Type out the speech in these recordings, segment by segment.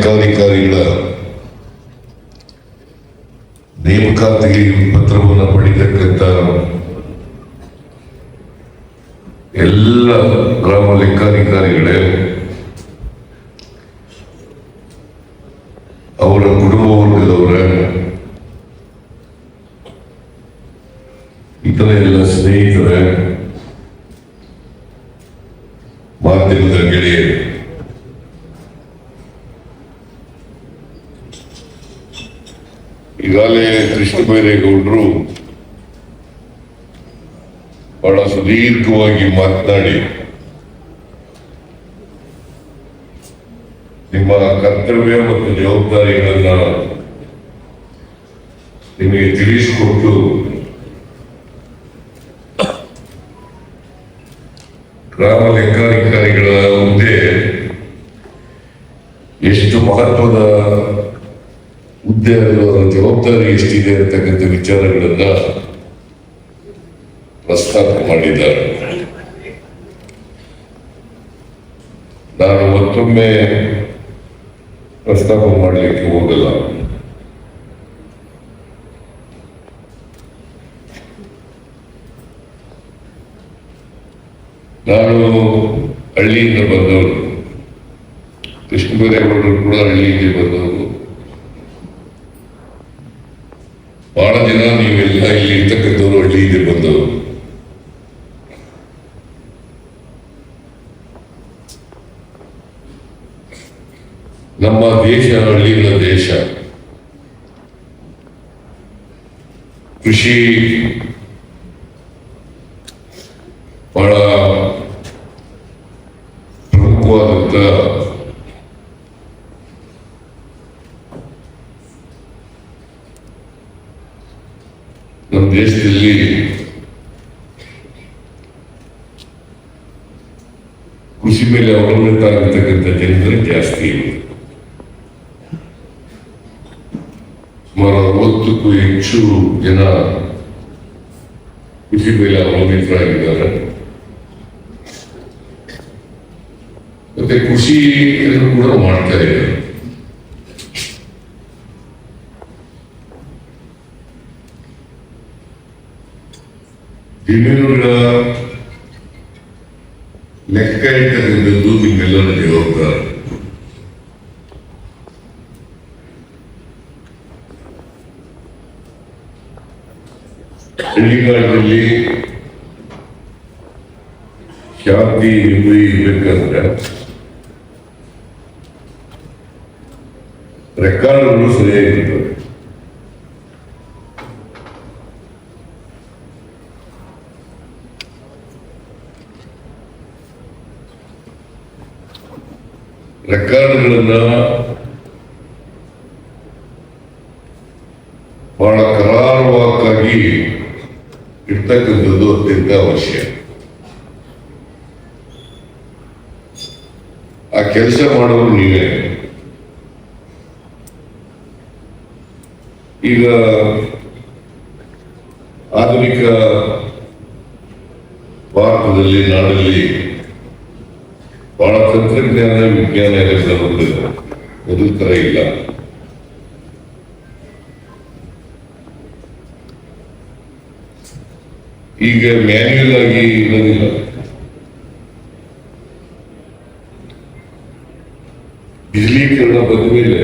ಲೆಕ್ಕಾಧಿಕಾರಿಗಳ ನೇಮಕಾತಿ ಪತ್ರವನ್ನು ಪಡಿತಕ್ಕಂಥ ಎಲ್ಲ ಗ್ರಾಮ ಲೆಕ್ಕಾಧಿಕಾರಿಗಳೇ ಬೈರೇಗೌಡರು ಬಹಳ ಸುದೀರ್ಘವಾಗಿ ಮಾತನಾಡಿ, ನಿಮ್ಮ ಕರ್ತವ್ಯ ಮತ್ತು ಜವಾಬ್ದಾರಿಗಳನ್ನ ನಿಮಗೆ ತಿಳಿಸಿಕೊಟ್ಟು ಗ್ರಾಮ ಲೆಕ್ಕಾಧಿಕಾರಿಗಳ ಹುದ್ದೆ ಎಷ್ಟು ಮಹತ್ವದ ಹುದ್ದೆ ಅನ್ನೋ ಜವಾಬ್ದಾರಿ ಎಷ್ಟಿದೆ ಅಂತಕ್ಕಂಥ ವಿಚಾರಗಳನ್ನ ಪ್ರಸ್ತಾಪ ಮಾಡಿದ್ದಾರೆ. ನಾನು ಮತ್ತೊಮ್ಮೆ ಪ್ರಸ್ತಾಪ ಮಾಡಲಿಕ್ಕೆ ಹೋಗಲ್ಲ. ನಾನು ಹಳ್ಳಿಯಿಂದ ಬಂದವರು ಕೃಷ್ಣ ಕೂಡ ಹಳ್ಳಿಯಿಂದ ಬಂದವರು. ಬಹಳ ಜನ ನೀವೆಲ್ಲ ಇಲ್ಲಿ ಇರ್ತಕ್ಕಂಥವ್ರು ಹಳ್ಳಿಯಿಂದ ಬಂದವರು. ನಮ್ಮ ದೇಶ ಹಳ್ಳಿಗಳ ದೇಶ. ಕೃಷಿ ಬಹಳ ಪ್ರಮುಖವಾದಂತ ನಮ್ಮ ದೇಶದಲ್ಲಿ ಕೃಷಿ ಮೇಲೆ ಅವಲಂಬಿತ ಆಗಿರ್ತಕ್ಕಂಥ ಜನರು ಜಾಸ್ತಿ ಇದೆ ಸುಮಾರು ಹೆಚ್ಚು ಜನ ಕೃಷಿ ಮೇಲೆ ಅವಲಂಬಿತರಾಗಿದ್ದಾರೆ ಮತ್ತೆ ಕೃಷಿ ಕೂಡ ಮಾಡ್ತಾ ಇದ್ದಾರೆ ಜಮೀನುಗಳ ಲೆಕ್ಕ ಇಟ್ಟಕ್ಕಂಥದ್ದು ನಿಮ್ಮೆಲ್ಲರ ಜವಾಬ್ದಾರಿ. ಹಳ್ಳಿಗಾಡಿನಲ್ಲಿ ಶಾಂತಿ ನೆಮ್ಮದಿ ಇರಬೇಕಂದ್ರೆ ರೆಕಾರ್ಡ್ಗಳು ಸರಿಯಾಗಿರ್ತವೆ ರೆಕಾರ್ಡ್ಗಳನ್ನ ಬಹಳ ಕರಾರುವಾಕ್ಕಾಗಿ ಇರ್ತಕ್ಕಂಥದ್ದು ಅತ್ಯಂತ ಅವಶ್ಯ ಆ ಕೆಲಸ ಮಾಡೋರು ನೀವೇ ಈಗ ಆಧುನಿಕ ಭಾರತದಲ್ಲಿ ನಾಡಲ್ಲಿ ಬಹಳ ತಂತ್ರಜ್ಞಾನ ವಿಜ್ಞಾನ ಎಲ್ಲ ಬಂದಿದೆ ಮೊದಲ ತರ ಇಲ್ಲ ಈಗ ಮ್ಯಾನ್ಯಲ್ ಆಗಿ ಇರೋದಿಲ್ಲ. ಬಿಜಲೀಕರಣ ಬಂದ ಮೇಲೆ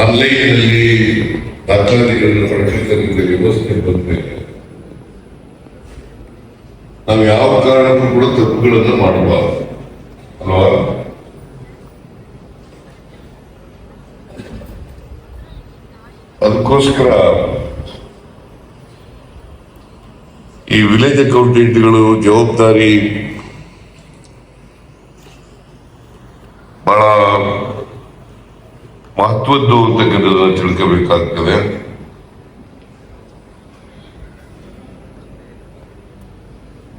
ಆನ್ಲೈನ್ನಲ್ಲಿ ದಾಖಲಾತಿಗಳನ್ನು ಪಡೆದಿರ್ತಕ್ಕಂಥ ವ್ಯವಸ್ಥೆ ಬಂದ ಮೇಲೆ ನಾವು ಯಾವ ಕಾರಣಕ್ಕೂ ಕೂಡ ತಪ್ಪುಗಳನ್ನು ಮಾಡಬಾರದು. ಅಲ್ವಾ? ಅದಕ್ಕೋಸ್ಕರ ಈ ವಿಲೇಜ್ ಅಕೌಂಟೆಂಟ್ಗಳು ಜವಾಬ್ದಾರಿ ಬಹಳ ಮಹತ್ವದ್ದು ಅಂತಕ್ಕಂಥದ್ದನ್ನು ತಿಳ್ಕೋಬೇಕಾಗ್ತದೆ.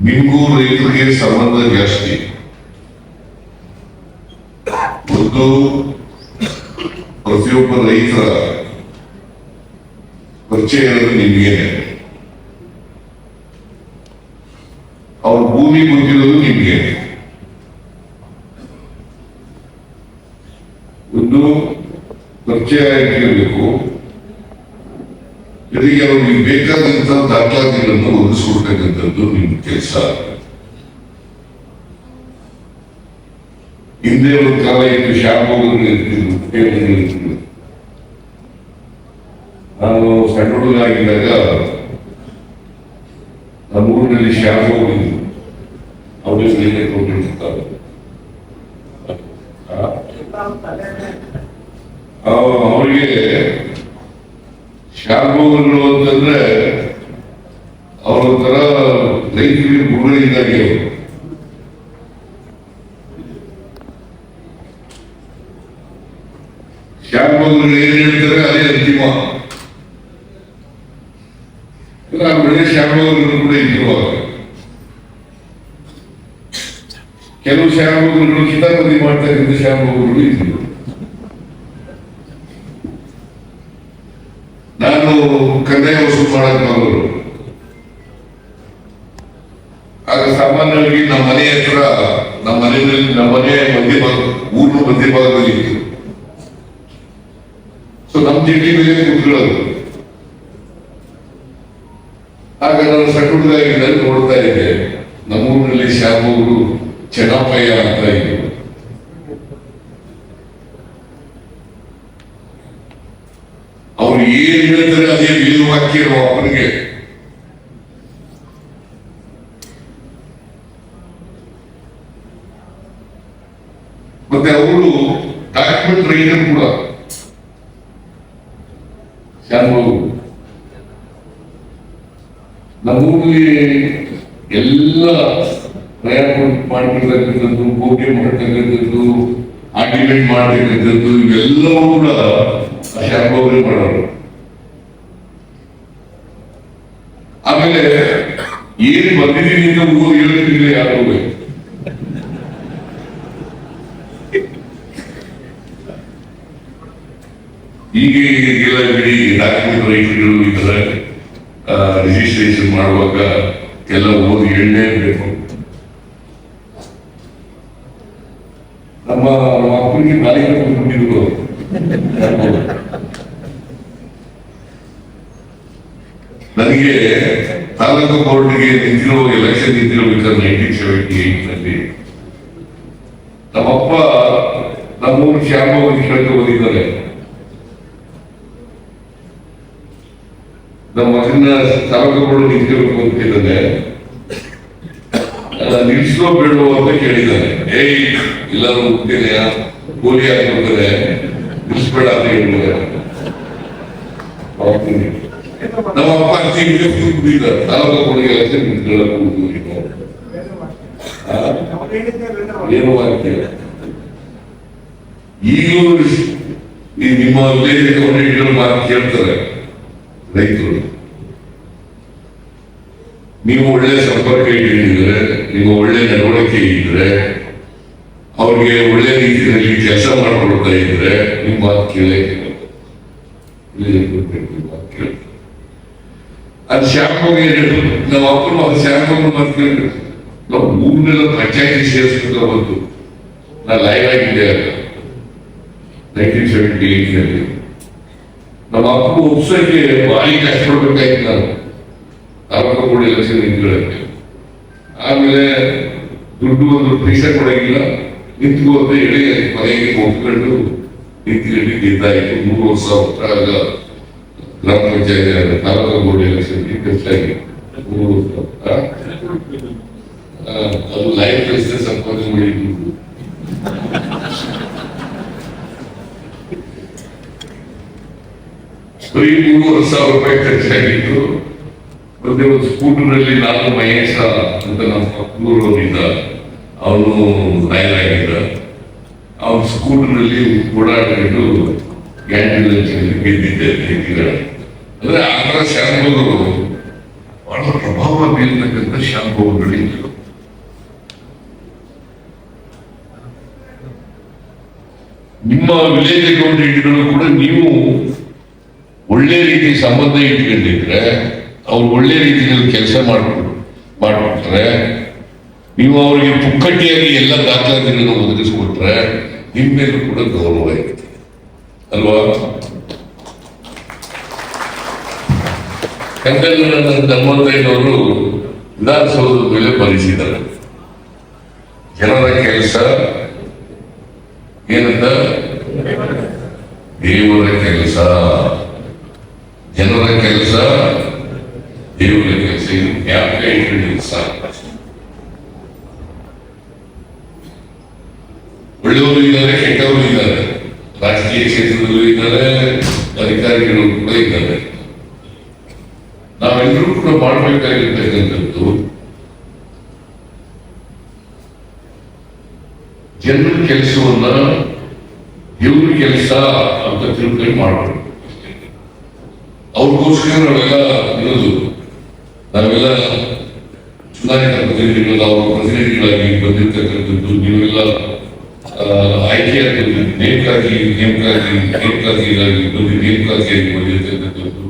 ನಿಮಗೂ ರೈತರಿಗೆ ಸಂಬಂಧ ಜಾಸ್ತಿ. ಒಂದು ಪ್ರತಿಯೊಬ್ಬ ರೈತರ ಪರಿಚಯ ಇರೋದು ಅವ್ರ ಭೂಮಿ ಗೊತ್ತಿರೋದು ನಿಮ್ಗೆ. ಪರಿಚಯ ಆಗಿರಬೇಕು ಜೊತೆಗೆ ಅವ್ರಿಗೆ ಬೇಕಾದಂತ ದಾಖಲಾತಿಗಳನ್ನು ಒದಗಿಸ್ಕೊಡ್ತಕ್ಕಂಥದ್ದು ನಿಮ್ಮ ಕೆಲಸ. ಹಿಂದೆ ಒಂದು ಕಾಲ ಇತ್ತು ಶಾಪಗಳು ಇರ್ತಿದ್ರು ನಾನು ಸಣ್ಣ ಹುಡುಗ ಆಗಿದ್ದಾಗ ನಮ್ಮ ಊರಿನಲ್ಲಿ ಬೇರೆ ಮೇಲೆ ಕೊಟ್ಟಿರ್ತಾರೆ ಅವರಿಗೆ ಶಾಪಗಳು ಅಂತಂದ್ರೆ ಅವ್ರ ಒಂಥರ ರೈತರಿಗೆ ಗುರುಗಳಿದ್ದಾಗೆ ಅವರು. ಏನ್ ಹೇಳ್ತಾರೆ, ಅದೇ ಅಂತಿಮ. ಬೆಳೆ ಶಾಪಗಳು ಕೂಡ ಇದ್ರು ಅವಾಗ ಶಾಪಗಳು ಕಿತಾಪತಿ ಮಾಡ್ತಕ್ಕಂಥ ಶ್ಯಾಮಗುರುಗಳು ಇದ್ರು ನಾನು ಕಂದಾಯ ವಸೂಲು ಮಾಡಕ್ ಬಂದರು ಆಗ ಸಾಮಾನ್ಯವಾಗಿ ನಮ್ಮ ಮನೆ ಹತ್ರ, ನಮ್ಮ ಮನೆಯಲ್ಲಿ, ನಮ್ಮ ಮನೆ ಮಧ್ಯಭಾಗ, ಊರಿನ ಮಧ್ಯಭಾಗದಲ್ಲಿ ಇತ್ತು. ಸೊ ನಮ್ಮ ಜಿಟ್ಟಿ ಮೇಲೆ ಕೂತ್ಕೊಳ್ಳೋದು. ಆಗ ನಾನು ಸಣ್ಣ ಹುಡುಗಾಗಿದ್ದಲ್ಲಿ ನೋಡ್ತಾ ಇದ್ದೆ. ನಮ್ಮೂರಿನಲ್ಲಿ ಶ್ಯಾಮವರು ಚೆನ್ನಪ್ಪಯ್ಯ ಅಂತ ಇದ್ರು ಅವ್ರು ಏನ್ ಹೇಳ್ತಾರೆ ಅದೇ ವೇದವಾಕ್ಯ ನಮ್ಮ ಅಪ್ಪನಿಗೆ ಮತ್ತೆ ಅವರು ಡಾಕ್ಯುಮೆಂಟ್ ರೈಟರ್ ಕೂಡ ನಮ್ಮೂರಲ್ಲಿ ಎಲ್ಲ ಪ್ರಯಾಣ ಮಾಡ್ತಿರ್ತಕ್ಕಂಥದ್ದು ಪೂಜೆ ಮಾಡ್ತಕ್ಕಂಥದ್ದು ಆರ್ಟಿಮೇಟ್ ಮಾಡ್ತಕ್ಕಂಥದ್ದು ಇವೆಲ್ಲವೂ ಕೂಡ ಶ್ಯಾಮಬಾಬು ಮಾಡೋರು. ಆಮೇಲೆ ಏನ್ ಬಂದಿದ್ದೀನಿ ಅಂತ ಊರು ಹೇಳ್ತಿಲ್ಲ ಯಾರು ಹೀಗೆ ಈಗೆಲ್ಲ ಬಿಡಿ ಡಾಕ್ಯುಮೆಂಟ್ ರೈಟ್ಗಳು ಈ ರಿಜಿಸ್ಟ್ರೇಷನ್ ಮಾಡುವಾಗ ಎಲ್ಲ ಓದಿ ಹೇಳಲೇಬೇಕು. ನಮ್ಮ ನಮ್ಮ ಅಪ್ಪನಿಗೆ ಬಾಲಿಕೆ ಬಂದ್ಬಿಟ್ಟಿದ್ರು ನನಗೆ ತಾಲೂಕು ಕೋರ್ಟ್ಗೆ ನಿಂತಿರೋ ಎಲೆಕ್ಷನ್ ನಿಂತಿರ್ಬೇಕಾದ್ರೆ ನೈನ್ಟೀನ್ ಸೆವೆಂಟಿ ಏಟ್ನಲ್ಲಿ. ನಮ್ಮಪ್ಪ ನಮ್ಮೂರು ಶ್ಯಾಮವಾಗಿ ಕೇಳ್ಕೊ ಓದಿದ್ದಾರೆ. ನಮ್ಮ ಮಗನ ತಾಲೂಕುಗಳು ನಿಂತಿರಬೇಕು ಅಂತಿದ್ದಾನೆ ನಿಲ್ಸೋ ಬೇಡೋ ಅಂತ ಕೇಳಿದ್ದಾನೆ ಏಯ್! ಎಲ್ಲರೂ ಹೋಗ್ತೇನೆ ಕೂಲಿ ಆಗ್ಬಿಡ್ತಾರೆ ನಿಲ್ಸ್ಬೇಡ ಅಂತ ಹೇಳಿದ್ರೆ ನಮ್ಮ ಅಪ್ಪ ಅಜ್ಜಿ. ಆ? ಏನು ಈಗಲೂ ನಿಮ್ಮ ಮಾತು ಕೇಳ್ತಾರೆ ರೈತರು. ನೀವು ಒಳ್ಳೆ ಸಂಪರ್ಕ ಇಟ್ಟಿದ್ರೆ ನೀವು ಒಳ್ಳೆ ನಡವಳಿಕೆ ಇದ್ರೆ ಅವ್ರಿಗೆ ಒಳ್ಳೆ ರೀತಿಯಲ್ಲಿ ಕೆಲಸ ಮಾಡಿಕೊಳ್ತಾ ಇದ್ರೆ ನಿಮ್ಮ ಕೇಳೇ. ಅದು ಶ್ಯಾಮವಾಗಿ ನಮ್ಮ ಅಪ್ಪನು ಅದು ಮಾತು ಕೇಳಿದ್ರು. ನಾವು ಊರಿನೆಲ್ಲ ಪಂಚಾಯತಿ ಸೇರಿಸ್ಬೇಕು ಬಂತು ನಾನು ಲೈವ್ ಆಗಿದ್ದೆ ನೈನ್ಟೀನ್ ಸೆವೆಂಟಿ ಏಟ್ನಲ್ಲಿ ನಮ್ಮ ಅಪ್ಪ ಒಪ್ಸಕ್ಕೆ ಭಾರಿ ಕಷ್ಟಪಡ್ಬೇಕಾಯ್ತು ನಾನು. ಕೂಡ ಎಲೆಕ್ಷನ್ ನಿಂತ್ಕೊಳ್ಳಕ್ಕೆ. ಆಮೇಲೆ ದುಡ್ಡು ಒಂದು ಪೈಸೆ ಕೊಡಂಗಿಲ್ಲ. ನಿಂತ್ಕೋ ಅಂತ ಹೇಳಿ ಮನೆಗೆ ಒಪ್ಕೊಂಡು ನಿಂತ್ಕೊಂಡು ಗೆದ್ದಾಯಿತು ಮೂರು ವರ್ಷ ಒಟ್ಟಾಗ ಗ್ರಾಮ ಪಂಚಾಯತ್ ತಾಲೂಕು ಬೋರ್ಡ್ ಎಲೆಕ್ಷನ್ಗೆ ಖರ್ಚಾಗಿ ಮೂರು ವರ್ಷ ಅದು ಲೈಫ್ ಕಳಿಸಿದ್ರೆ ಸಂಪಾದನೆ ಮಾಡಿದ್ದು. ಬರೀ ಮೂರುವರೆ ಸಾವಿರ ರೂಪಾಯಿ ಖರ್ಚಾಗಿತ್ತು. ಮತ್ತೆ ಒಂದು ಸ್ಕೂಟರ್ನಲ್ಲಿ ನಾನು ಮಹೇಶ ಅಂತ ನಮ್ಮ ಪಕ್ಕೂರವನಿದ್ದ ಅವನು ಗಾಯಲಾಗಿದ್ದ ಅವನು ಸ್ಕೂಟರ್ನಲ್ಲಿ ಓಡಾಡಿಕೊಂಡು ಗ್ಯಾಂಟಿನಲ್ಲಿ ಗೆದ್ದಿದ್ದೆ ಅಂದ್ರೆ ಆ ಥರ ಶಾಂಭೋಗರು ಬಹಳ ಪ್ರಭಾವ ಬೀರ್ತಕ್ಕಂಥ ಶಾಂಭೋಗಗಳು ಇದ್ರು ನಿಮ್ಮ ವಿಲೇಜ್ ಅಕೌಂಟೆಂಟ್ಗಳು ಕೂಡ ನೀವು ಒಳ್ಳೆ ರೀತಿ ಸಂಬಂಧ ಇಟ್ಕೊಂಡಿದ್ರೆ, ಅವ್ರು ಒಳ್ಳೆ ರೀತಿಯಲ್ಲಿ ಕೆಲಸ ಮಾಡ್ಕೊಂಡು ಮಾಡ್ಬಿಟ್ರೆ ನೀವು ಅವರಿಗೆ ಪುಕ್ಕಟ್ಟಿಯಾಗಿ ಎಲ್ಲ ದಾಖಲಾತಿಗಳನ್ನು ಒದಗಿಸಿಕೊಟ್ರೆ ನಿಮ್ಮ ಮೇಲೂ ಕೂಡ ಗೌರವ ಇರುತ್ತೆ. ಅಲ್ವಾ? ಹನ್ನೊಂದೈದವರು ವಿಧಾನಸೌಧದ ಮೇಲೆ ಭರಿಸಿದ್ದಾರೆ ಜನರ ಕೆಲಸ ಏನಂತ? ದೇವರ ಕೆಲಸ. ಜನರ ಕೆಲಸ ದೇವರ ಕೆಲಸ. ಇದು ಯಾಕೆ ಹೇಳಿಲ್ಲ ಸಾಕು ಒಳ್ಳೆಯವರು ಇದ್ದಾರೆ, ಕೆಟ್ಟವರು ಇದ್ದಾರೆ. ರಾಜಕೀಯ ಕ್ಷೇತ್ರದಲ್ಲೂ ಇದ್ದಾರೆ, ಅಧಿಕಾರಿಗಳು ಕೂಡ ಇದ್ದಾರೆ. ನಾವೆಲ್ಲರೂ ಕೂಡ ಮಾಡಬೇಕಾಗಿರ್ತಕ್ಕಂಥದ್ದು ಜನರ ಕೆಲಸವನ್ನ ದೇವ್ರ ಕೆಲಸ ಅಂತ ತಿಳ್ಕೊಂಡು ಮಾಡಬೇಕು. ಅವ್ರಿಗೋಸ್ಕರ ನಾವೆಲ್ಲ ಇರೋದು. ನಾವೆಲ್ಲ ಚುನಾಯಿತ ಪ್ರತಿನಿಧಿಗಳು ಅವರ ಪ್ರತಿನಿಧಿಗಳಾಗಿ ಬಂದಿರ್ತಕ್ಕಂಥದ್ದು ನೀವೆಲ್ಲ ಆಯ್ಕೆಯಾಗಿ ನೇಮಕಾಗಿ ನೇಮಕಾಗಿ ನೇಮಕಾತಿಯಾಗಿ ಬಂದು ನೇಮಕಾತಿಯಾಗಿ ಬಂದಿರ್ತಕ್ಕಂಥದ್ದು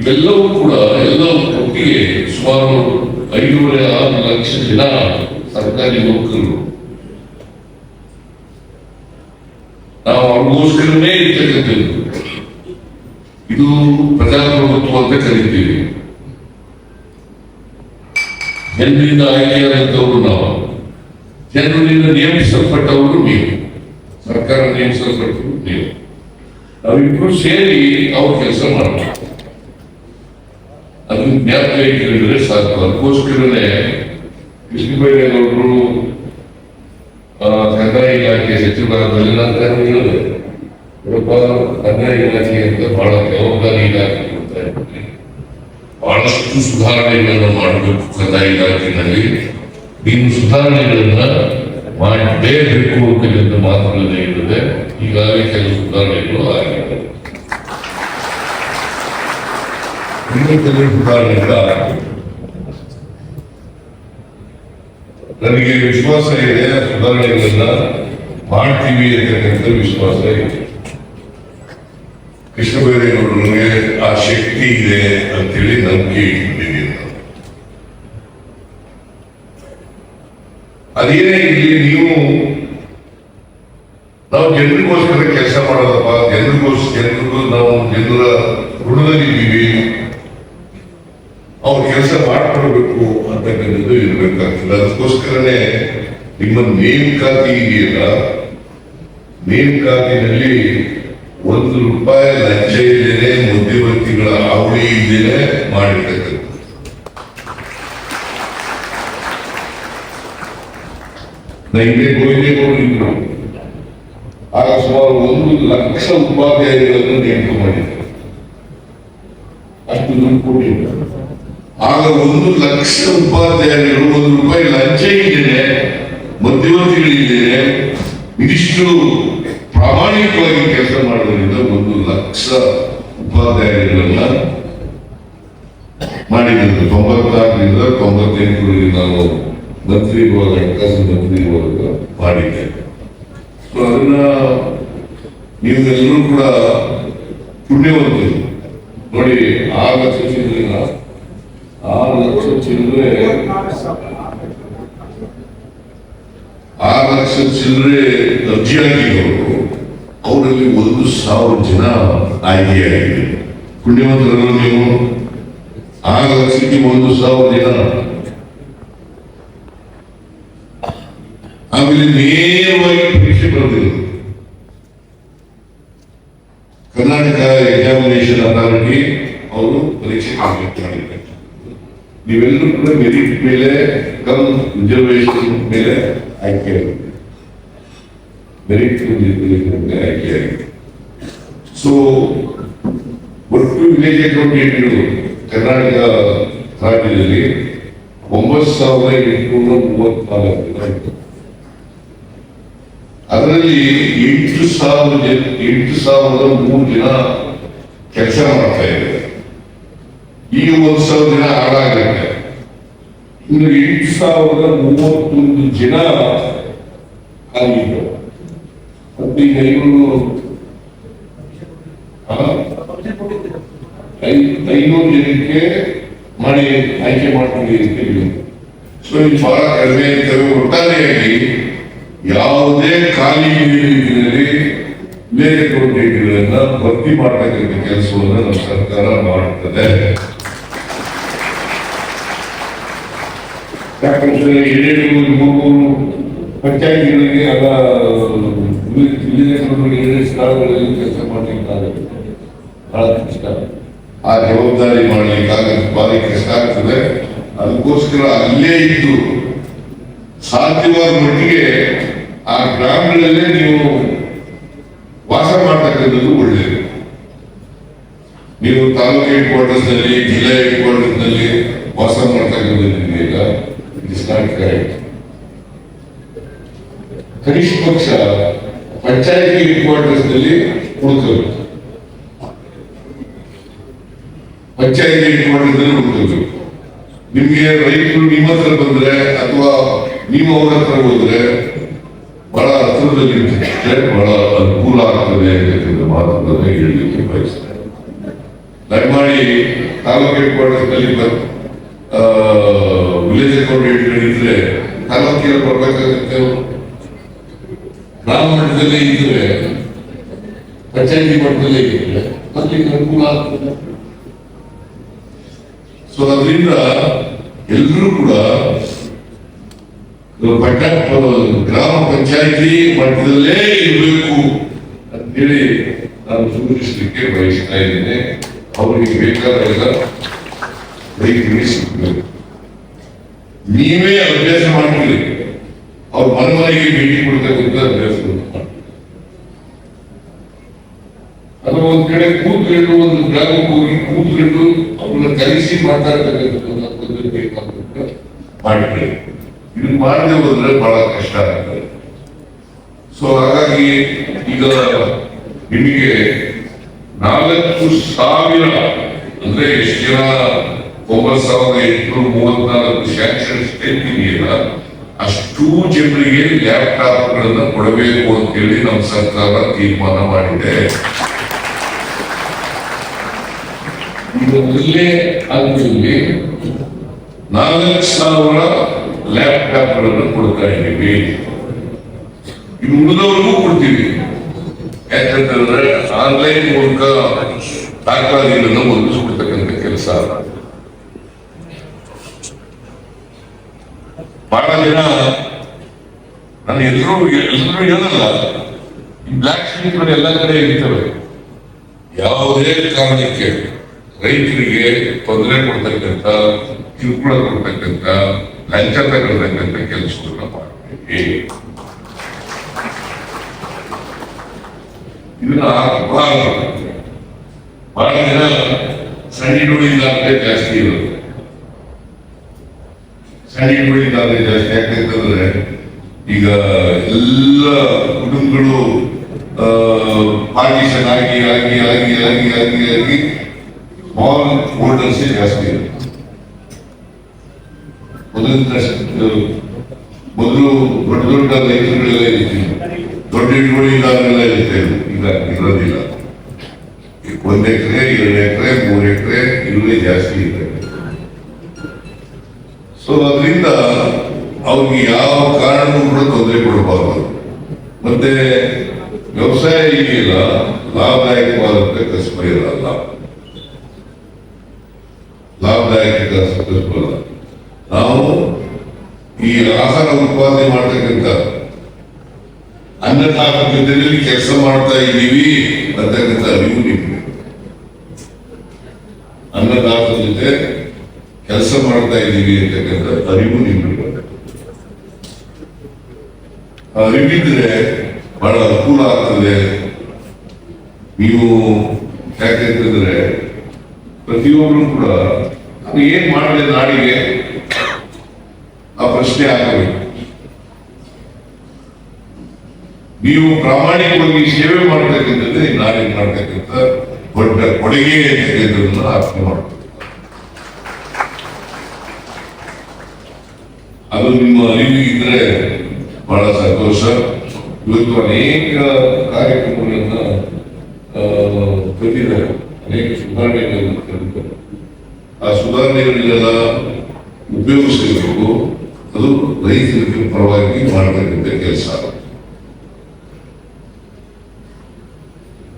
ಇವೆಲ್ಲವೂ ಕೂಡ ಎಲ್ಲ ಒಟ್ಟಿಗೆ ಸುಮಾರು ಐದೂವರೆ, ಆರು ಲಕ್ಷ ಜನ ಸರ್ಕಾರಿ ನೌಕರರು. ನಾವು ಅವ್ರಿಗೋಸ್ಕರನೇ ಇರ್ತಕ್ಕಂಥದ್ದು. ಇದು ಪ್ರಜಾಪ್ರಭುತ್ವ ಅಂತ ಕರಿತೀವಿ. ಜನರಿಂದ ಆಯ್ಕೆಯಾದಂಥವ್ರು ನಾವು. ಜನರಿಂದ ನೇಮಿಸಲ್ಪಟ್ಟವರು ನೀವು. ಸರ್ಕಾರ ನೇಮಿಸಲ್ಪಟ್ಟರು ನೀವು. ನಾವಿಬ್ಬರು ಸೇರಿ ಅವ್ರು ಕೆಲಸ ಮಾಡಬೇಕು. ಅದನ್ನ ಜ್ಞಾಪಕ ಇಟ್ಕೊಂಡ್ರೆ ಸಾಕು. ಅದಕ್ಕೋಸ್ಕರನೇ ಕೃಷ್ಣಬೈರೇಗೌಡರು ಕಂದಾಯ ಇಲಾಖೆ ಸಚಿವರಾದಲ್ಲಿ ನಾನು ಹೇಳಿದೆ. ಇವಪ್ಪ ಕಂದಾಯ ಇಲಾಖೆ ಅಂತ ಬಹಳ ಜವಾಬ್ದಾರಿ ಇಲಾಖೆ. ಬಹಳಷ್ಟು ಸುಧಾರಣೆಗಳನ್ನು ಮಾಡಬೇಕು ಕಂದಾಯ ಇಲಾಖೆಯಲ್ಲಿ ನೀನು ಸುಧಾರಣೆಗಳನ್ನ ಮಾಡಲೇಬೇಕು ಅಂತ ಮಾತುಗಳನ್ನೇ ಇರುತ್ತದೆ ಈಗಾಗಲೇ ಕೆಲವು ಸುಧಾರಣೆಗಳು ಆಗಿವೆ ಇನ್ನೂ ಕೆಲವು ಸುಧಾರಣೆಗಳು ಆಗಿವೆ ನನಗೆ ವಿಶ್ವಾಸ ಇದೆ, ಸುಧಾರಣೆಗಳನ್ನ ಮಾಡ್ತೀವಿ ಅಂತಕ್ಕಂಥ ವಿಶ್ವಾಸ ಇದೆ. ಕೃಷ್ಣ ಬೈರೇಗೌಡರಿಗೆ ಆ ಶಕ್ತಿ ಇದೆ ಅಂತೇಳಿ ನಂಬಿಕೆ ಇಟ್ಟಿದ್ದೀನಿ ನಾನು. ಅದೇನೇ ಇರಲಿ, ನೀವು ನಾವು ಜನರಿಗೋಸ್ಕರ ಕೆಲಸ ಮಾಡೋದಪ್ಪ. ಜನರಿಗೋಸ್, ಜನರಿಗೂ ನಾವು ಜನರ ಋಣದಲ್ಲಿದ್ದೀವಿ. ಅವ್ರು ಕೆಲಸ ಮಾಡ್ಕೊಡ್ಬೇಕು ಅಂತಕ್ಕಂಥದ್ದು ಇರಬೇಕಾಗ್ತದೆ. ಅದಕ್ಕೋಸ್ಕರನೇ ನಿಮ್ಮ ನೇಮಕಾತಿ ಇದೆಯಲ್ಲ ನೇಮಕಾತಿನಲ್ಲಿ ಒಂದು ರೂಪಾಯಿ ಲಂಚ ಇದ್ದೇನೆ ಮಧ್ಯವರ್ತಿಗಳ ಅವಳಿ ಇದ್ದೇನೆ ನೈಗೆ ಗೋವಿಂದೇಗೌಡರು ಇದ್ರು ಆಗ ಸುಮಾರು ಒಂದು ಲಕ್ಷ ಉಪಾಧ್ಯಾಯಗಳನ್ನು ನೇಮಕ ಮಾಡಿದ್ರು. ಅಷ್ಟು ದುಡ್ಡು ಕೊಟ್ಟಿದ್ರು. ಆಗ ಒಂದು ಲಕ್ಷ ಉಪಾಧ್ಯಾಯರು ಒಂದು ರೂಪಾಯಿ ಲಂಚ ಇದ್ದೇನೆ, ಮಧ್ಯವರ್ತಿಗಳಿದ್ದೇನೆ, ಇದಿಷ್ಟು ಪ್ರಾಮಾಣಿಕವಾಗಿ ಕೆಲಸ ಮಾಡೋದ್ರಿಂದ ಒಂದು ಲಕ್ಷ ಉಪಾಧ್ಯಾಯಗಳನ್ನ ಮಾಡಿದ್ರು. ತೊಂಬತ್ತಾರರಿಂದ ತೊಂಬತ್ತೆಂಟರಲ್ಲಿ ನಾವು ಮಂತ್ರಿ ಇರುವಾಗ ಹಣಕಾಸು ಮಂತ್ರಿ ಇರುವಾಗ ಮಾಡಿದ್ದೆ. ಸೊ ಅದನ್ನ ನೀವೆಲ್ಲರೂ ಕೂಡ ಪುಣ್ಯವಂತರು. ನೋಡಿ ಆರು ಲಕ್ಷ ಚಿಲ್ಲರೆ ಆ ಲಕ್ಷ ಚಿಲ್ಲರೆ ಆರು ಲಕ್ಷ ಚಿಲ್ಲರೆ ಅರ್ಜಿ ಅವರಲ್ಲಿ ಒಂದು ಸಾವಿರ ಜನ ಆಯ್ಕೆಯಾಗಿದೆ ಪುಣ್ಯವಂತರಲ್ಲ ನೀವು ಆರು ಲಕ್ಷಕ್ಕೆ ಒಂದು ಸಾವಿರ ಜನ. ಆಮೇಲೆ ನೇರವಾಗಿ ಪರೀಕ್ಷೆ ಬರೆದಿರೋದು ಕರ್ನಾಟಕ ಎಕ್ಸಾಮಿನೇಷನ್ ಅಥಾರಿಟಿ ಅವರು ಪರೀಕ್ಷೆ ಕಂಪ್ಲೀಟ್ ಮಾಡಿದ್ದಾರೆ ನೀವೆಲ್ಲರೂ ಕೂಡ ಮೆರಿಟ್ ಮೇಲೆ ಕಮ್ ರಿಸರ್ವೇಶನ್ ಮೇಲೆ ಆಯ್ಕೆ ಮೆರಿಟ್ ಮೇಲೆ ಆಯ್ಕೆಯಾಗಿದೆ ಸೊ ಒಟ್ಟು ವಿಲೇಜ್ ಅಕೌಂಟೆಂಟ್ಗಳು ಕರ್ನಾಟಕ ರಾಜ್ಯದಲ್ಲಿ ಒಂಬತ್ತು ಸಾವಿರದ ಎಂಟುನೂರ ಮೂವತ್ನಾಲ್ಕು. ಅದರಲ್ಲಿ ಎಂಟು ಸಾವಿರ ಜನ ಎಂಟು ಸಾವಿರದ ಮೂರು ಜನ ಕೆಲಸ ಮಾಡ್ತಾ ಇದ್ದಾರೆ. ಈಗ ಒಂದು ಸಾವಿರ ಜನ ಹಾಳಾಗಿರುತ್ತೆ ಇನ್ನು ಎಂಟು ಸಾವಿರದ ಮೂವತ್ತೊಂದು ಜನ ಆಗಿದ್ರು ಈಗ ಐನೂರು ಐನೂರು ಜನಕ್ಕೆ ಮಾಡಿ ಆಯ್ಕೆ ಹೇಳಿ ಸೊ ಇದು ಬಹಳ ಕಡಿಮೆ ಒಟ್ಟಾರೆಯಾಗಿ ಯಾವುದೇ ಖಾಲಿ ನೀರಿನಲ್ಲಿ ಮೇಲ್ಕೋಟೆಗಳನ್ನು ಭರ್ತಿ ಮಾಡತಕ್ಕಂಥ ಕೆಲಸವನ್ನು ನಮ್ಮ ಸರ್ಕಾರ ಮಾಡುತ್ತದೆ. ಯಾಕಂದ್ರೆ ಮೂರು ಪಂಚಾಯತಿಗಳಿಗೆ ಏನೇನು ಸ್ಥಳಗಳಲ್ಲಿ ಕೆಲಸ ಮಾಡಲಿಕ್ಕಾಗ ಬಹಳ ಕಷ್ಟ. ಆ ಜವಾಬ್ದಾರಿ ಮಾಡ್ಲಿಕ್ಕಾಗ ಭಾರಿ ಕಷ್ಟ ಆಗ್ತದೆ ಅದಕ್ಕೋಸ್ಕರ ಅಲ್ಲೇ ಇದ್ದು ಸಾಧ್ಯವಾದ ಮಟ್ಟಿಗೆ ಆ ಗ್ರಾಮಗಳಲ್ಲೇ ನೀವು ವಾಸ ಮಾಡ್ತಕ್ಕಂಥದ್ದು ಒಳ್ಳೆಯದು ನೀವು ತಾಲೂಕು ಹೆಡ್ ಕ್ವಾರ್ಟರ್ಸ್ನಲ್ಲಿ ಜಿಲ್ಲಾ ಹೆಡ್ ಕ್ವಾರ್ಟರ್ಸ್ನಲ್ಲಿ ವಾಸ ಮಾಡ್ತಕ್ಕಂಥದ್ದು ಇದೆಯಲ್ಲ ಇಟ್ಸ್ ನಾಟ್ ಕರೆಕ್ಟ್ ಕನಿಷ್ಠ ಪಕ್ಷ ಪಂಚಾಯತಿ ಹೆಡ್ ಕ್ವಾರ್ಟರ್ಸ್ನಲ್ಲಿ ಹುಡುಕಬೇಕು ಪಂಚಾಯತಿ ಹೆಡ್ ಕ್ವಾರ್ಟರ್ಸ್ನಲ್ಲಿ ಹುಡುಕಬೇಕು ನಿಮ್ಗೆ ರೈತರು ನಿಮ್ಮ ಹತ್ರ ಬಂದ್ರೆ ಅಥವಾ ನೀವು ಅವರ ಹತ್ರ ಹೋದ್ರೆ ಬಹಳ ಹತ್ತಿರದಲ್ಲಿ ಬಹಳ ಅನುಕೂಲ ಆಗ್ತದೆ ಅಂತಕ್ಕಂಥ ಮಾತುಗಳನ್ನು ಹೇಳಲಿಕ್ಕೆ ಬಯಸ್ತೇನೆ ದಯಮಾಡಿ ತಾಲೂಕು ಹೆಡ್ ಕ್ವಾರ್ಟರ್ಸ್ನಲ್ಲಿ ವಿಲೇಜ್ ಅಕೌಂಟೆಂಟ್ಗಳಿದ್ರೆ ತಾಲೂಕಿನ ಬರ್ಬೇಕಾಗುತ್ತೆ. ಗ್ರಾಮ ಮಟ್ಟದಲ್ಲಿ ಇದ್ರೆ ಪಂಚಾಯತಿ ಮಟ್ಟದಲ್ಲೇ ಇದ್ರೆ ಮತ್ತೆ ಅನುಕೂಲ ಆಗ್ತದೆ ಸೊ ಅದರಿಂದ ಎಲ್ಲರೂ ಕೂಡ ಗ್ರಾಮ ಪಂಚಾಯತಿ ಮಟ್ಟದಲ್ಲೇ ಇರಬೇಕು ಅಂತೇಳಿ ನಾನು ಸೂಚಿಸಲಿಕ್ಕೆ ಬಯಸ್ತಾ ಇದ್ದೇನೆ. ಅವರಿಗೆ ಬೇಕಾದಾಗ ನೀವೇ ಅಭ್ಯಾಸ ಮಾಡಿಕೊಳ್ಳಿ. ಅವ್ರ ಮನವರಿಗೆ ಭೇಟಿ ಕೊಡ್ತಕ್ಕಂಥ ಅಭ್ಯಾಸ ಅಥವಾ ಒಂದ್ ಕಡೆ ಕೂತ್ಕೊಂಡು, ಒಂದು ಗ್ರಾಮಕ್ಕೆ ಹೋಗಿ ಕೂತ್ಕೊಂಡು ಅವ್ರನ್ನ ಕಲಿಸಿ ಮಾತಾಡ್ತಕ್ಕಂಥ ಮಾಡಿಕೊಳ್ಳಿ. ಇದನ್ನ ಮಾಡದೆ ಹೋದ್ರೆ ಬಹಳ ಕಷ್ಟ ಆಗ್ತದೆ. ಸೊ ಹಾಗಾಗಿ ಈಗ ನಿಮಗೆ ನಾಲ್ಕು ಸಾವಿರ ಅಂದ್ರೆ ಎಷ್ಟು ಜನ ಒಂಬತ್ತು ಸಾವಿರದ ಎಂಟುನೂರ ಮೂವತ್ನಾಲ್ಕು ಶಾಂಕ್ಷನ್ ಸ್ಟೇಟ್ ಇದೆಯಲ್ಲ ಅಷ್ಟೂ ಜನರಿಗೆ ಲ್ಯಾಪ್ಟಾಪ್ ಗಳನ್ನ ಕೊಡಬೇಕು ಅಂತೇಳಿ ನಮ್ಮ ಸರ್ಕಾರ ತೀರ್ಮಾನ ಮಾಡಿದೆ. ಈಗ ಅಲ್ಲಿ ನಾಲ್ಕು ಸಾವಿರ ಲ್ಯಾಪ್ಟಾಪ್ಗಳನ್ನು ಕೊಡ್ತಾ ಇದ್ದೀವಿ. ಇನ್ನು ಉಳಿದವ್ರಿಗೂ ಕೊಡ್ತೀವಿ. ಯಾಕಂತಂದ್ರೆ ಆನ್ಲೈನ್ ಮೂಲಕ ದಾಖಲಾತಿಗಳನ್ನು ಒದಗಿಸ್ಕೊಡ್ತಕ್ಕಂಥ ಕೆಲಸ. ಬಹಳ ದಿನ ನಾನು ಎಲ್ಲರೂ ಎಲ್ಲರೂ ಹೇಳಲ್ಲ, ಈ ಬ್ಲಾಕ್ ಶೀಟ್ಗಳು ಎಲ್ಲ ಕಡೆ ಇರ್ತವೆ. ಯಾವುದೇ ಕಾರಣಕ್ಕೆ ರೈತರಿಗೆ ತೊಂದರೆ ಕೊಡ್ತಕ್ಕಂಥ ಕಿರುಕುಳ ಕೊಡ್ತಕ್ಕಂಥ ಲಂಚ ತಗೊಳ್ತಕ್ಕಂಥ ಕೆಲಸಗಳನ್ನ ಮಾಡಬೇಕು ಬಹಳ ಜನ ಸಣ್ಣಿಡುಳಿದಾದ್ರೆ ಜಾಸ್ತಿ ಇರುತ್ತೆ. ಸಣ್ಣಿಡುಳಿದಾದ್ರೆ ಜಾಸ್ತಿ ಯಾಕಂತಂದ್ರೆ ಈಗ ಎಲ್ಲ ಕುಟುಂಬಗಳು ಪಾರ್ಟಿಷನ್ ಆಗಿ ಆಗಿ ಆಗಿ ಆಗಿ ಆಗಿ ಆಗಿ ಸ್ಮಾಲ್ ಹೋಲ್ಡರ್ಸ್ ಜಾಸ್ತಿ ಇರುತ್ತೆ. ಮೊದಲು ಮೊದಲು ದೊಡ್ಡ ದೊಡ್ಡ ರೈತರುಗಳೆಲ್ಲ ಇದ್ದೀವಿ ದೊಡ್ಡ ಹಿಡುವಳಿದಾರರೆಲ್ಲ ಇರ್ತೇವೆ ಈಗ ಇರೋದಿಲ್ಲ. ಒಂದು ಎಕರೆ, ಎರಡು ಎಕರೆ, ಮೂರು ಎಕರೆ ಇರುವೆ ಜಾಸ್ತಿ ಇದೆ ಸೊ ಅದರಿಂದ ಅವ್ರಿಗೆ ಯಾವ ಕಾರಣಕ್ಕೂ ಕೂಡ ತೊಂದರೆ ಕೊಡಬಾರದು. ಮತ್ತೆ ವ್ಯವಸಾಯ ಇದೆಯಲ್ಲ ಲಾಭದಾಯಕವಾದಂತ ಕಸಬ ಇರಲ್ಲ. ಲಾಭದಾಯಕ ಕಸಬ ಅಲ್ಲ ನಾವು ಈ ಆಹಾರ ಉತ್ಪಾದನೆ ಮಾಡ್ತಕ್ಕಂಥ ಅನ್ನದಾತದಲ್ಲಿ ಕೆಲಸ ಮಾಡ್ತಾ ಇದ್ದೀವಿ ಅಂತಕ್ಕಂಥ ಅರಿವು ನಿಮಗೆ. ಅನ್ನದಾತರ ಜೊತೆ ಕೆಲಸ ಮಾಡ್ತಾ ಇದ್ದೀವಿ ಅಂತಕ್ಕಂಥ ಅರಿವು ನಿಮಗೆ. ಅರಿವಿದ್ರೆ ಬಹಳ ಅನುಕೂಲ ಆಗ್ತದೆ. ನೀವು ಯಾಕೆಂತಂದ್ರೆ ಪ್ರತಿಯೊಬ್ಬರು ಕೂಡ ಏನ್ ಮಾಡಿದೆ ನಾಡಿಗೆ? ಆ ಪ್ರಶ್ನೆ ಆಗಬೇಕು ನೀವು ಪ್ರಾಮಾಣಿಕವಾಗಿ ಸೇವೆ ಮಾಡ್ತಕ್ಕಂಥದ್ದೇ ನಾಡಿಗೆ ಮಾಡ್ತಕ್ಕಂಥ ದೊಡ್ಡ ಕೊಡುಗೆ ಅಂತ ಅರ್ಥ ಮಾಡ್ಬೇಕು. ಅದು ನಿಮ್ಮ ಅರಿವು ಇದ್ರೆ ಬಹಳ ಸಂತೋಷ. ಇವತ್ತು ಅನೇಕ ಕಾರ್ಯಕ್ರಮಗಳನ್ನ ತಂದಿದ್ದಾರೆ ಅನೇಕ ಸುಧಾರಣೆಗಳನ್ನು ತಂದಿದ್ದಾರೆ ಆ ಸುಧಾರಣೆಗಳನ್ನೆಲ್ಲ ಉಪಯೋಗಿಸಬೇಕು ಅದು ರೈತರಿಗೆ ಪರವಾಗಿ ಮಾಡತಕ್ಕಂಥ ಕೆಲಸ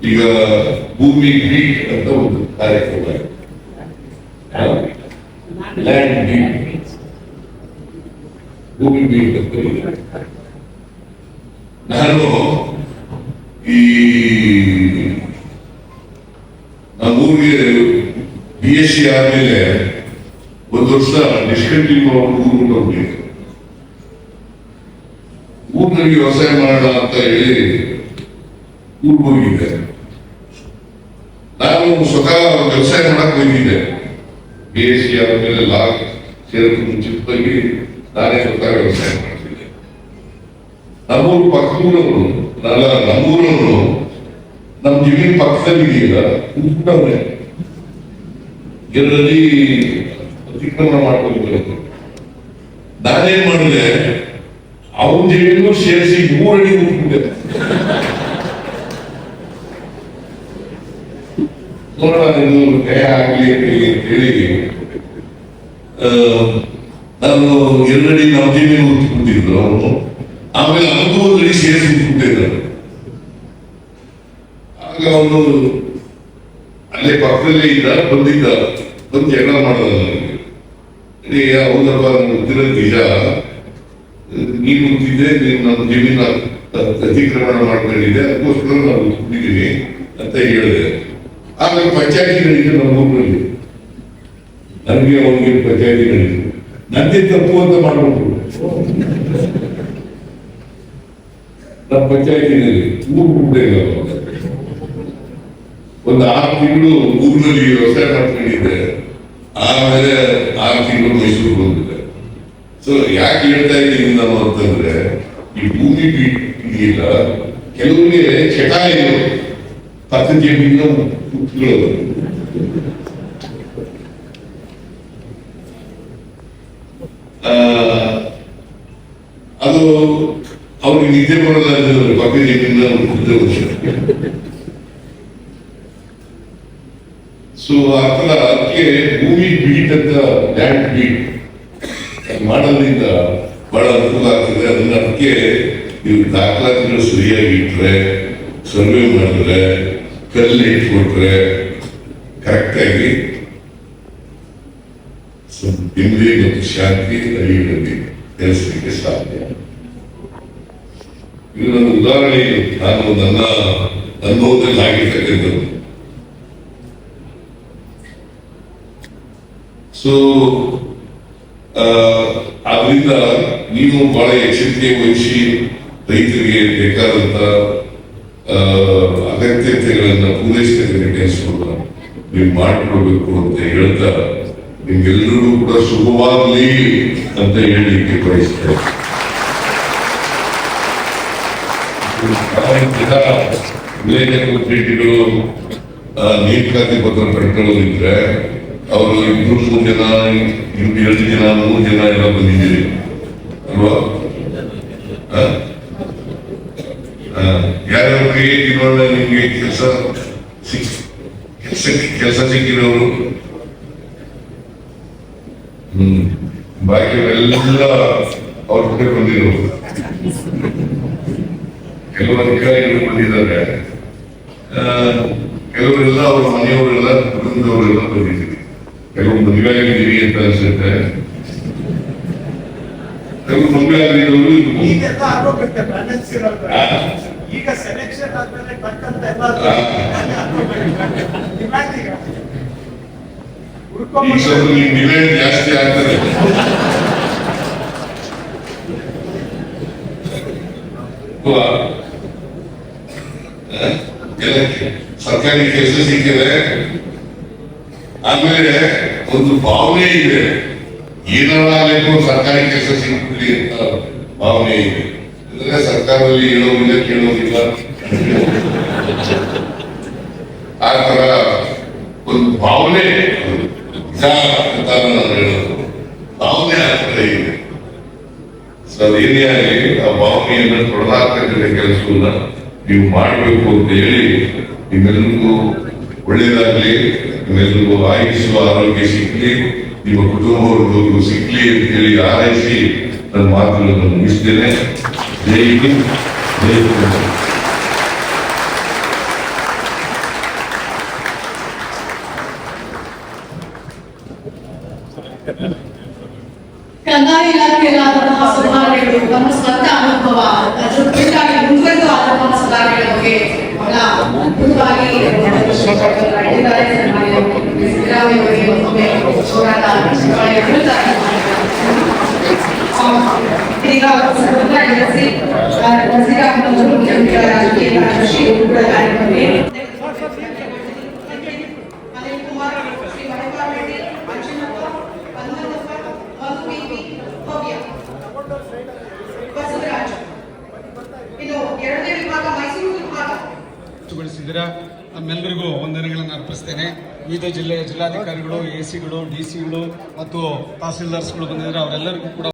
ಈಗ ಭೂಮಿ ಬೀಟ್ ಅಂತ ಒಂದು ಕಾರ್ಯಕ್ರಮ ಇದೆ. ಲ್ಯಾಂಡ್ ಬೀಟ್ ಭೂಮಿ ಬೀಟ್ ಅಂತ ಇದೆ. ನಾನು ಈ ನಮ್ಮೂರಿಗೆ ಬಿ ಎಸ್ ಸಿ ಆದ್ಮೇಲೆ ಒಂದು ವರ್ಷ ಡಿಸ್ಕಂಟಿನ್ಯೂ ಊರು ಹೋಗ್ಬೇಕು ಊರಿನಲ್ಲಿ ವ್ಯವಸಾಯ ಮಾಡೋಣ ಅಂತ ಹೇಳಿ ಊರಿಗೆ ಹೋಗಿದ್ದೆ. ನಾನು ಸ್ವತಃ ವ್ಯವಸಾಯ ಮಾಡಕ್ ಹೋಗಿದ್ದೆ. ಬಿ ಎಸ್ ಸಿ ಆದ್ಮೇಲೆ ಲಾ ಸೇರಕ್ಕೆ ಮುಂಚಿತವಾಗಿ ನಾನೇ ಸ್ವತಃ ವ್ಯವಸಾಯ ಮಾಡ್ತಿದ್ದೆ. ನಮ್ಮೂರು ಪಕ್ಕದೂರವರು, ನನ್ನ ನಮ್ಮೂರವರು ನಮ್ಮ ಜಿಲ್ಲೆ ಪಕ್ಕದಲ್ಲಿ ಇದೆಯಲ್ಲ ಜನರಲ್ಲಿ ಇದರಲ್ಲಿ ಅತಿಕ್ರಮಣ ಮಾಡ್ಕೊಂಡಿದ್ದಾರೆ. ನಾನೇನ್ ಮಾಡಿದೆ? ಅವ್ರ ಜೇಡಿನೂ ಸೇರಿಸಿ ಮೂರಡಿ ಮುಟ್ಬಿಟ್ಟಿದೆ ನೋಡೋಣ ನಮ್ಮ ಜಮೀನು ಕೂತ್ಬಿಟ್ಟಿದ್ರು ಅವನು. ಆಮೇಲೆ ಅನುಭವದಲ್ಲಿ ಸೇರಿಸಿ ಕೂತ್ಬಿಟ್ಟಿದ್ದಾರೆ ಆಗ ಅವನು ಅಲ್ಲೇ ಪಕ್ಕದಲ್ಲೇ ಇದ್ದ, ಬಂದಿದ್ದ, ಬಂದು ಜಗಳ ಮಾಡೋದು ನನಗೆ ಅವನಪ್ಪ ಹೌದಪ್ಪ ನಾನು ಗೊತ್ತಿರೋದು ನಿಜ? ನೀನು ಗೊತ್ತಿದ್ದೆ ನೀನು ನಮ್ಮ ಜಮೀನ ಅತಿಕ್ರಮಣ ಮಾಡಿಕೊಂಡಿದೆ, ಅದಕ್ಕೋಸ್ಕರ ನಾವು ಕೂತಿದ್ದೀನಿ ಅಂತ ಹೇಳಿದೆ. ಆಮೇಲೆ ಪಂಚಾಯತಿ ನಡೀತು ನಮ್ಮ ಊರಲ್ಲಿ ನನಗೆ ಅವನಿಗೆ ಪಂಚಾಯತಿ ನಡೀತು ನಂದೇ ತಪ್ಪು ಅಂತ ಮಾಡ್ಬಿಟ್ರು ನಮ್ಮ ಪಂಚಾಯತಿನಲ್ಲಿ ಊರು ಕೂಡ ಇಲ್ಲ ಒಂದು ಆರು ತಿಂಗಳು ಊರಿನಲ್ಲಿ ವ್ಯವಸಾಯ ಮಾಡ್ಕೊಂಡಿದ್ದೆ. ಆಮೇಲೆ ಆರು ತಿಂಗಳು ಮೈಸೂರು ಬಂದಿದೆ ಸೊ ಯಾಕೆ ಹೇಳ್ತಾ ಇದ್ದೀನಿ ನಾನು ಅಂತಂದ್ರೆ, ಈ ಭೂಮಿ ಇದೆಯಲ್ಲ ಕೆಲವರಿಗೆ ಚಟ ಇದೆ ಪಕ್ಕದ ಅದು ಅವ್ರಿಗೆ ನಿದ್ದೆ ಬರೋಲ್ಲ ಅಂತಂದ್ರೆ ಪಕ್ಕದ ಜಮೀನ ವರ್ಷ ಸೊ ಆ ಥರ ಅದಕ್ಕೆ ಭೂಮಿ ಬೀಟ್ ಅಂತ ಲ್ಯಾಂಡ್ ಬೀಟ್ ಮಾಡೋದ್ರಿಂದ ಬಹಳ ಅನುಕೂಲ ಆಗ್ತದೆ. ಅದನ್ನ ಅದಕ್ಕೆ ನೀವು ದಾಖಲಾತಿಗಳು ಸರಿಯಾಗಿ ಇಟ್ರೆ, ಸರ್ವೆ ಮಾಡಿದ್ರೆ ಕಲ್ಲಿ ಇಟ್ಕೊಟ್ರೆ ಕರೆಕ್ಟಾಗಿ ನೆಮ್ಮದಿ ಮತ್ತು ಶಾಂತಿ ಹಳ್ಳಿಗಳಲ್ಲಿ ನೆಲೆಸಲಿಕ್ಕೆ ಸಾಧ್ಯ. ಇದು ನನ್ನ ಉದಾಹರಣೆ. ನಾನು ನನ್ನ ಅನುಭವದಲ್ಲಿ ಆಗಿರ್ತಕ್ಕಂಥದ್ದು ಸೊ ಆದ್ರಿಂದ ನೀವು ಬಹಳ ಎಚ್ಚರಿಕೆ ವಹಿಸಿ ರೈತರಿಗೆ ಬೇಕಾದಂತ ಅಗತ್ಯತೆಗಳನ್ನ ಕೆಲಸವನ್ನ ನೀವು ಮಾಡಿಕೊಡ್ಬೇಕು ಅಂತ ಹೇಳ್ತಾ ನಿಮ್ಗೆಲ್ಲರಿಗೂ ಕೂಡ ಶುಭವಾಗಲಿ ಅಂತ ಹೇಳಲಿಕ್ಕೆ ಬಯಸ್ತೇನೆ. ವಿಲೇಜ್ ಭೇಟಿಗಳು ನೇಮಕಾತಿ ಪತ್ರ ಪಡ್ಕೊಳ್ಳೋದಿದ್ರೆ ಅವರು ಇಬ್ರು ಮೂರು ಜನ ಎರಡು ಜನ, ಮೂರು ಜನ ಎಲ್ಲ ಬಂದಿದ್ದೀರಿ. ಅಲ್ವಾ? ಯಾರ್ಯಾರು ಕ್ರಿಯೇಟ್ ಇರುವಾಗ ನಿಮ್ಗೆ ಕೆಲಸ ಸಿಕ್ ಕೆಲಸ ಸಿಕ್ಕಿರೋರು? ಹ್ಮ್. ಬಾಕಿಯವರೆಲ್ಲ ಅವ್ರ ಕಡೆ ಬಂದಿರೋರು. ಕೆಲವು ಅಧಿಕಾರಿಗಳು ಬಂದಿದ್ದಾರೆ. ಕೆಲವರೆಲ್ಲ ಅವ್ರ ಮನೆಯವರೆಲ್ಲ ಕುಟುಂಬದವರೆಲ್ಲ ಬಂದಿದ್ದೀರಿ. ಕೆಲವು ಮದುವೆ ಆಗಿದ್ದೀರಿ ಅಂತ ಅನ್ಸುತ್ತೆ ಕೆಲವು ಮದುವೆ ಆಗಿರೋರು ಇರ್ಬೋದು. ಈಗೆಲ್ಲ ಆಗೋಗುತ್ತೆ ಬ್ಯಾಲೆನ್ಸ್ ಇರೋದು ಆ, ಈಗ ಸೆಲೆಕ್ಷನ್ ಆದ್ಮೇಲೆ ಟಕ್ಕಂತ ಎಲ್ಲ ಆ. ಡಿಮ್ಯಾಂಡ್ ಈಗ ಈಗ ಸ್ವಲ್ಪ ನಿಮ್ ಡಿಮ್ಯಾಂಡ್ ಜಾಸ್ತಿ ಆಗ್ತದೆ ಅಲ್ವಾ? ಆ? ಎಲ್ಲ ಸರ್ಕಾರಿ ಕೆಲಸ ಸಿಕ್ಕಿದೆ ಆಮೇಲೆ ಒಂದು ಭಾವನೆ ಇದೆ. ಏನಾರ ಆಗಬೇಕು, ಸರ್ಕಾರಿ ಕೆಲಸ ಸಿಗ್ಬಿಡಿ ಅಂತ ಭಾವನೆ ಇದೆ. ಅಂದ್ರೆ ಸರ್ಕಾರದಲ್ಲಿ ಹೇಳೋದಿಲ್ಲ, ಕೇಳೋದಿಲ್ಲ. ಆ ತರ ಒಂದು ಭಾವನೆ ಅಂತ ನಾನು ಭಾವನೆ ಆ ಇದೆ. ಅದೇನೇ ಆಗಲಿ, ಆ ಭಾವನೆಯನ್ನು ತೊಡಲಾಗ್ತಕ್ಕಂಥ ಕೆಲಸವನ್ನ ನೀವು ಮಾಡಬೇಕು ಅಂತ ಹೇಳಿ ನಿಮ್ಮೆಲ್ಲರಿಗೂ ಒಳ್ಳೇದಾಗಲಿ ನಿಮ್ಮೆಲ್ಲರಿಗೂ ಆಯುಷು ಆರೋಗ್ಯ ಸಿಗ್ಲಿ ನಿಮ್ಮ ಕುಟುಂಬವರ್ಗೂ ಸಿಗ್ಲಿ ಅಂತ ಹೇಳಿ ಆರೈಸಿ ನನ್ನ ಮಾತುಗಳನ್ನು ಮುಗಿಸ್ತೇನೆ ಜೈ ಜೈ ಕಂದಾಯ ಇಲಾಖೆಯಲ್ಲಾದಂತಹ ಸುಧಾರಣೆಗಳು ನಮ್ಮ ಸ್ವಂತ ಅನುಭವ ಜೊತೆಗಾಗಿ ಮುಂದುವರೆದು ಆದಂತಹ ಸುಧಾರಣೆಗಳ ಬಗ್ಗೆ ಬಹಳ ಅದ್ಭುತವಾಗಿ ಮಾಡಿದ್ದಾರೆ ಸನ್ಮಾನ್ಯ ಸಿದ್ದರಾಮಯ್ಯ ಅವರಿಗೆ ಮತ್ತೊಮ್ಮೆ ಹೋರಾಟ ಬಹಳ ಅದ್ಭುತವಾಗಿ ಆ, ಈಗ ಸ್ವತಂತ್ರ ನಡೆಸಿ ನಸೀರಾಮ್ ಅವರು ಮುಖ್ಯಮಂತ್ರಿಗಳ ರಾಜಕೀಯ ಕಾರ್ಯದರ್ಶಿ ಇವರು ನಮ್ಮೆಲ್ಲರಿಗೂ ವಂದನೆಗಳನ್ನು ಅರ್ಪಿಸ್ತೇನೆ. ವಿವಿಧ ಜಿಲ್ಲೆಯ ಜಿಲ್ಲಾಧಿಕಾರಿಗಳು ಎ ಸಿಗಳು ಡಿ ಸಿಗಳು ಮತ್ತು ತಹಸೀಲ್ದಾರ್ಸ್ಗಳು ಬಂದಿದ್ದಾರೆ. ಅವರೆಲ್ಲರಿಗೂ ಕೂಡ